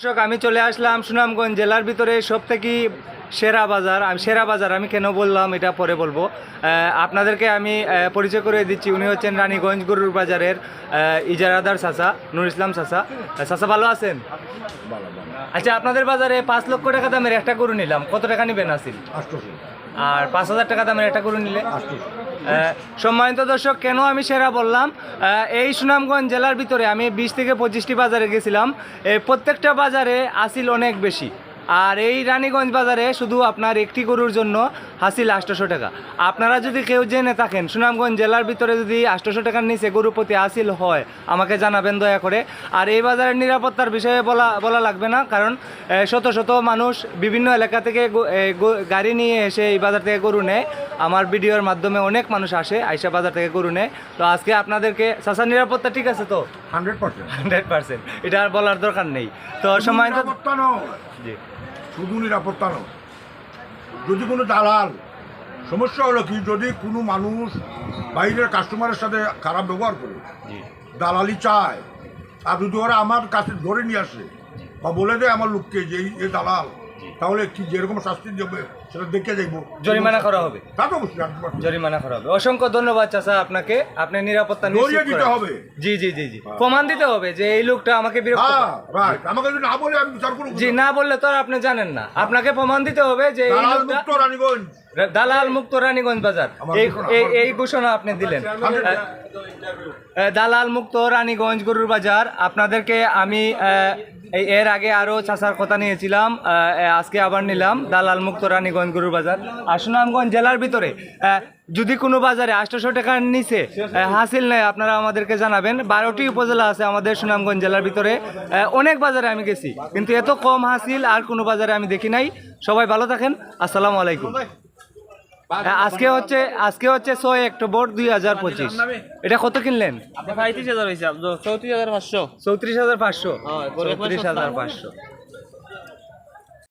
দর্শক আমি চলে আসলাম সুনামগঞ্জ জেলার ভিতরে সব থেকে সেরা বাজার। আমি সেরা বাজার আমি কেন বললাম এটা পরে বলব। আপনাদেরকে আমি পরিচয় করে দিচ্ছি। উনি হচ্ছেন রানীগঞ্জ গরুর বাজারের ইজারাদার সাসা নুর ইসলাম সাসা সাসা চাচা ভালো আছেন? আচ্ছা আপনাদের বাজারে পাঁচ লক্ষ টাকা দামের একটা গরু নিলাম। কত টাকা নেবেন আসিল? আর পাঁচ হাজার টাকা দামের একটা করে নিলে। সম্মানিত দর্শক কেন আমি সেরা বললাম? এই সুনামগঞ্জ জেলার ভিতরে আমি বিশ থেকে পঁচিশটি বাজারে গেছিলাম। এই প্রত্যেকটা বাজারে আসিল অনেক বেশি। আর এই রানীগঞ্জ বাজারে শুধু আপনার একটি গরুর জন্য হাসিল আটশোশো টাকা। আপনারা যদি কেউ জেনে থাকেন, সুনামগঞ্জ জেলার ভিতরে যদি আটশোশো টাকার নিচে গরু প্রতি আসিল হয়, আমাকে জানাবেন দয়া করে। আর এই বাজারের নিরাপত্তার বিষয়ে বলা বলা লাগবে না, কারণ শত শত মানুষ বিভিন্ন এলাকা থেকে গাড়ি নিয়ে এসে এই বাজার থেকে গরু নেয়। আমার ভিডিওর মাধ্যমে অনেক মানুষ আসে, আইসা বাজার থেকে গরু নেয়। তো আজকে আপনাদেরকে চাষার নিরাপত্তা ঠিক আছে তো? Hundred percent. এটা আর বলার দরকার নেই। তো সময় নিরাপত্তা জি। শুধু নিরাপত্তা নয়। যদি কোনো দালাল সমস্যা হলো কি যদি কোনো মানুষ বাইরের কাস্টমারের সাথে খারাপ ব্যবহার করে দালালি চায় আর যদি ওরা আমার কাছে ধরে নিয়ে আসে বা বলে দেয় আমার লোককে যে এই দালাল তাহলে কি যেরকম শাস্তি দেবে সেটা দেখে যাইবো জরিমানা করা হবে। তা তো অবশ্যই জরিমানা করা হবে। অসংখ্য ধন্যবাদ চাচা আপনাকে। আপনি নিরাপত্তা নিশ্চিত দিতে হবে। জি জি জি জি। প্রমাণ দিতে হবে যে এই লোকটা আমাকে বিরক্ত হ্যাঁ রাইট আমাকে যদি না বলে আমি বিচার করব জি না বললে তো আর আপনি জানেন না। আপনাকে প্রমাণ দিতে হবে যে এই দালাল লোকটা মুক্ত রানীগঞ্জ। দালাল মুক্ত রানীগঞ্জ বাজার। এই ঘোষণা, এই- ঘোষণা আপনি দিলেন। দালাল মুক্ত রানীগঞ্জ গরুর বাজার। আপনাদেরকে আমি এই এর আগে আরও চাষার কথা নিয়েছিলাম আজকে আবার নিলাম, দালাল মুক্ত রানীগঞ্জ গরুর বাজার। আর সুনামগঞ্জ জেলার ভিতরে যদি কোনো বাজারে আটশোশো টাকার নিচে হাসিল নেয়, আপনারা আমাদেরকে জানাবেন। বারোটি উপজেলা আছে আমাদের সুনামগঞ্জ জেলার ভিতরে অনেক বাজারে আমি গেছি, কিন্তু এত কম হাসিল আর কোনো বাজারে আমি দেখি নাই। সবাই ভালো থাকেন, আসসালামু আলাইকুম। আজকে হচ্ছে আজকে হচ্ছে ছয় অক্টোবর দুই হাজার পঁচিশ। এটা কত কিনলেন? পঁয়ত্রিশ হাজার হয়েছে চৌত্রিশ হাজার পাঁচশো। চৌত্রিশ হাজার পাঁচশো। চৌত্রিশ হাজার পাঁচশো।